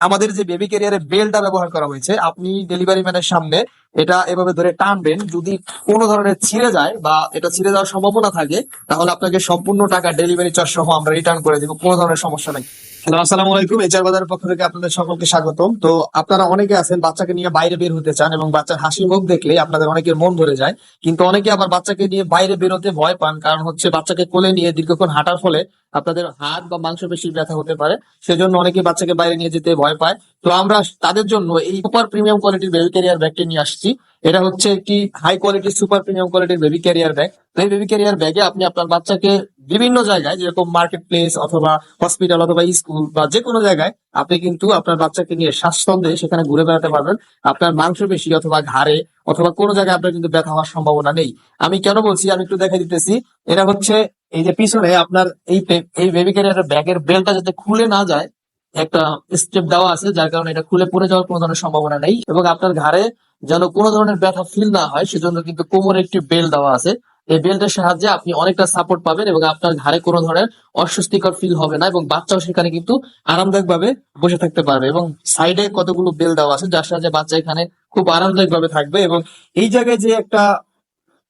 আমাদের যে বেবি ক্যারিয়ারে বেলটা ব্যবহার করা হয়েছে আপনি ডেলিভারি ম্যানের সামনে এটা এভাবে ধরে টানবেন, যদি কোনো ধরনের ছিঁড়ে যায় বা এটা ছিঁড়ে যাওয়ার সম্ভাবনা থাকে, তাহলে আপনাকে সম্পূর্ণ টাকা ডেলিভারি চার্জ সহ আমরা রিটার্ন করে দিব, কোনো ধরনের সমস্যা নাই। আসসালামু আলাইকুম এইচআর বাজারের পক্ষ থেকে আপনাদের সকলকে স্বাগতম। তো আপনারা অনেকে আছেন বাচ্চাকে নিয়ে বাইরে বের হতে চান এবং বাচ্চার হাসি মুখ দেখলে আপনাদের অনেকের মন ভরে যায়, কিন্তু অনেকে আবার বাচ্চাকে নিয়ে বাইরে বেরোতে ভয় পান, কারণ হচ্ছে বাচ্চাকে কোলে নিয়ে দীর্ঘক্ষণ হাঁটার ফলে আপনাদের হাত বা মাংসপেশি ব্যথা হতে পারে, সেজন্য অনেকে বাচ্চাকে বাইরে নিয়ে যেতে ভয় পায়। তো আমরা তাদের জন্য এই সুপার প্রিমিয়াম কোয়ালিটির বেবি ক্যারিয়ার ব্যাগটি নিয়ে আসছি। এটা হচ্ছে একটি হাই কোয়ালিটির সুপার প্রিমিয়াম কোয়ালিটির বেবি ক্যারিয়ার ব্যাগ। তো এই বেবি ক্যারিয়ার ব্যাগে আপনি আপনার বাচ্চাকে বিভিন্ন জায়গায়, যেরকম মার্কেট প্লেস অথবা হসপিটাল অথবা স্কুল বা যে কোনো জায়গায় আপনি কিন্তু আপনার বাচ্চাকে নিয়ে স্বাচ্ছন্দ্যে সেখানে ঘুরে বেড়াতে পারবেন। আপনার মাংসপেশি অথবা ঘাড়ে অথবা কোনো জায়গায় আপনার কিন্তু ব্যথা হওয়ার সম্ভাবনা নেই। আমি কেন বলছি? আমি একটু দেখা দিতেছি। এটা হচ্ছে এই যে পিছনে আপনার এই এই বেবি ক্যারিয়ার ব্যাগের বেলটা যাতে খুলে না যায় একটা স্টেপ দেওয়া আছে, যার কারণে এটা খুলে পড়ে যাওয়ার কোনো ধরনের সম্ভাবনা নেই এবং আপনার ঘাড়ে যেন কোনো ধরনের ব্যথা ফিল না হয়, সেজন্য কিন্তু কোমরে একটি বেল দেওয়া আছে। এই বেল্টের সাহায্যে আপনি অনেকটা সাপোর্ট পাবেন এবং আপনার ঘাড়ে কোনো ধরনের অস্বস্তিকর ফিল হবে না এবং বাচ্চাও সেখানে কিন্তু আরামদায়ক ভাবে বসে থাকতে পারবে এবং সাইডে কতগুলো বেল দেওয়া আছে, যার সাহায্যে বাচ্চা এখানে খুব আরামদায়ক ভাবে থাকবে এবং এই জায়গায় যে একটা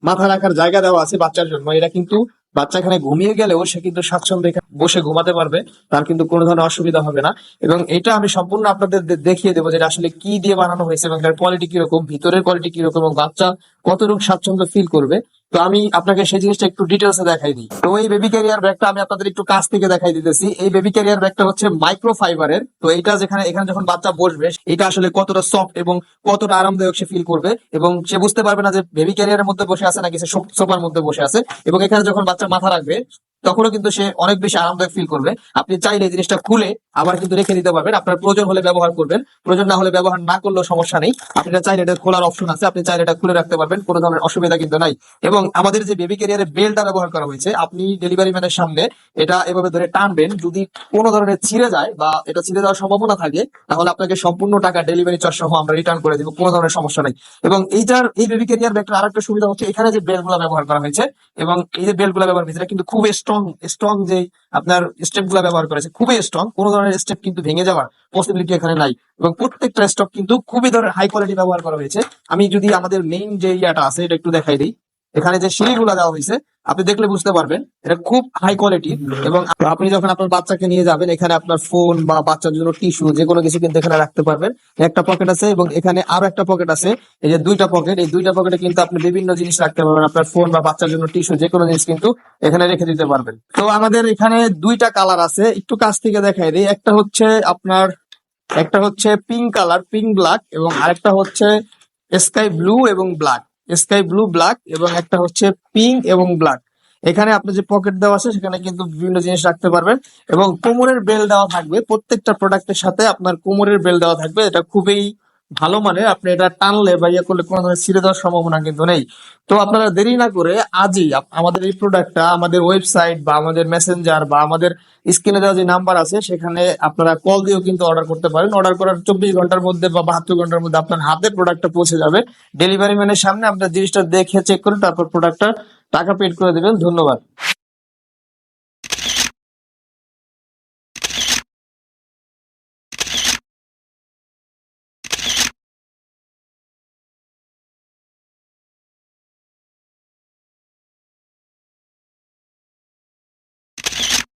মাথা রাখার জায়গা দেওয়া আছে বাচ্চার জন্য, এটা কিন্তু বাচ্চা এখানে ঘুমিয়ে গেলেও সে কিন্তু স্বাচ্ছন্দ্যে বসে ঘুমাতে পারবে, তার কিন্তু কোনো ধরনের অসুবিধা হবে না। এবং এটা আমি সম্পূর্ণ আপনাদের দেখিয়ে দেবো যে আসলে কি দিয়ে বানানো হয়েছে এবং তার কোয়ালিটি কীরকম, ভিতরের কোয়ালিটি কীরকম এবং বাচ্চা কতটুকু স্বাচ্ছন্দ্য ফিল করবে। তো আমি আপনাকে সেই জিনিসটা একটু ডিটেলসে দেখাই দিই। তো এই বেবি ক্যারিয়ার ব্যাগটা আমি আপনাদের একটু কাছ থেকে দেখাই দিতেছি। এই বেবি ক্যারিয়ার ব্যাগটা হচ্ছে মাইক্রো ফাইবারের তো এটা যেখানে, এখানে যখন বাচ্চা বসবে, এটা আসলে কতটা সফট এবং কতটা আরামদায়ক সে ফিল করবে এবং সে বুঝতে পারবে না যে বেবি ক্যারিয়ারের মধ্যে বসে আছে নাকি সে, সোফার মধ্যে বসে আছে এবং এখানে যখন বাচ্চা মাথা রাখবে তখনও কিন্তু সে অনেক বেশি আরামদায়ক ফিল করবে। আপনি চাইলে এই জিনিসটা খুলে আবার কিন্তু রেখে দিতে পারবেন। আপনার প্রয়োজন হলে ব্যবহার করবেন। প্রয়োজন না হলে ব্যবহার না করলেও সমস্যা নেই। আপনি চাইলে এটা খোলার অপশন আছে। আপনি চাইলে এটা খুলে রাখতে পারবেন। কোনো ধরনের অসুবিধা কিন্তু নাই। এবং আমাদের যে বেবি ক্যারিয়ারে বেলটা ব্যবহার করা হয়েছে, আপনি ডেলিভারি ম্যানের সামনে এটা এভাবে ধরে টানবেন। যদি কোনো ধরনের ছিঁড়ে যায় বা এটা ছিঁড়ে যাওয়ার সম্ভাবনা থাকে, তাহলে আপনাকে সম্পূর্ণ টাকা ডেলিভারি চার্জ সহ আমরা রিটার্ন করে দিব। কোনো ধরনের সমস্যা নেই। এবং এইটার, এই বেবি ক্যারিয়ার ব্যাগটার আরেকটা সুবিধা হচ্ছে এখানে যে বেলগুলো ব্যবহার করা হয়েছে। এবং এই যে বেলগুলো ব্যবহার এটা কিন্তু খুব স্ট্রং স্ট্রং যে আপনার স্টেপগুলা ব্যবহার করেছে, খুবই স্ট্রং কোনো ধরনের স্টেপ কিন্তু ভেঙে যাওয়ার পসিবিলিটি এখানে নাই। এবং প্রত্যেকটা স্টক কিন্তু খুবই ধরনের হাই কোয়ালিটি ব্যবহার করা হয়েছে। আমি যদি আমাদের মেইন যে ইয়াটা আছে, এটা একটু দেখাই দিই। এখানে যে সিঁড়িগুলো দেওয়া হয়েছে আপনি দেখলে বুঝতে পারবেন, এটা খুব হাই কোয়ালিটি এবং আপনি যখন আপনার বাচ্চাকে নিয়ে যাবেন, এখানে আপনার ফোন বা বাচ্চার জন্য টিস্যু যে কোনো কিছু কিন্তু এখানে রাখতে পারবেন। একটা পকেট আছে এবং এখানে আরও একটা পকেট আছে। এই যে দুইটা পকেট এই দুইটা পকেটে কিন্তু আপনি বিভিন্ন জিনিস রাখতে পারবেন। আপনার ফোন বা বাচ্চার জন্য টিস্যু যে কোনো জিনিস কিন্তু এখানে রেখে দিতে পারবেন। তো আমাদের এখানে দুইটা কালার আছে। একটু কাছ থেকে দেখাই দিই। একটা হচ্ছে আপনার, একটা হচ্ছে পিঙ্ক কালার পিঙ্ক ব্ল্যাক এবং আরেকটা হচ্ছে স্কাই ব্লু এবং ব্ল্যাক স্কাই ব্লু, ব্ল্যাক এবং একটা হচ্ছে পিঙ্ক এবং ব্ল্যাক। এখানে আপনি যে পকেট দেওয়া আছে, সেখানে কিন্তু বিভিন্ন জিনিস রাখতে পারবেন এবং কোমরের বেল দেওয়া থাকবে। প্রত্যেকটা প্রোডাক্টের সাথে আপনার কোমরের বেল দেওয়া থাকবে। এটা খুবই ভালো মানে আপনি এটা টানলে বা ইয়ে করলে কোনো ধরনের ছিঁড়ে যাওয়ার সম্ভাবনা কিন্তু নেই। তো আপনারা দেরি না করে আজই আমাদের এই প্রোডাক্টটা আমাদের ওয়েবসাইট বা আমাদের মেসেঞ্জার বা আমাদের স্ক্রিনে দেওয়া যে নাম্বার আছে, সেখানে আপনারা কল দিয়েও কিন্তু অর্ডার করতে পারেন। অর্ডার করার চব্বিশ ঘণ্টার মধ্যে বা বাহাত্তর ঘণ্টার মধ্যে আপনার হাতে প্রোডাক্টটা পৌঁছে যাবে। ডেলিভারি ম্যানের সামনে আপনার জিনিসটা দেখে চেক করে তারপর প্রোডাক্টটা টাকা পেড করে দেবেন। ধন্যবাদ।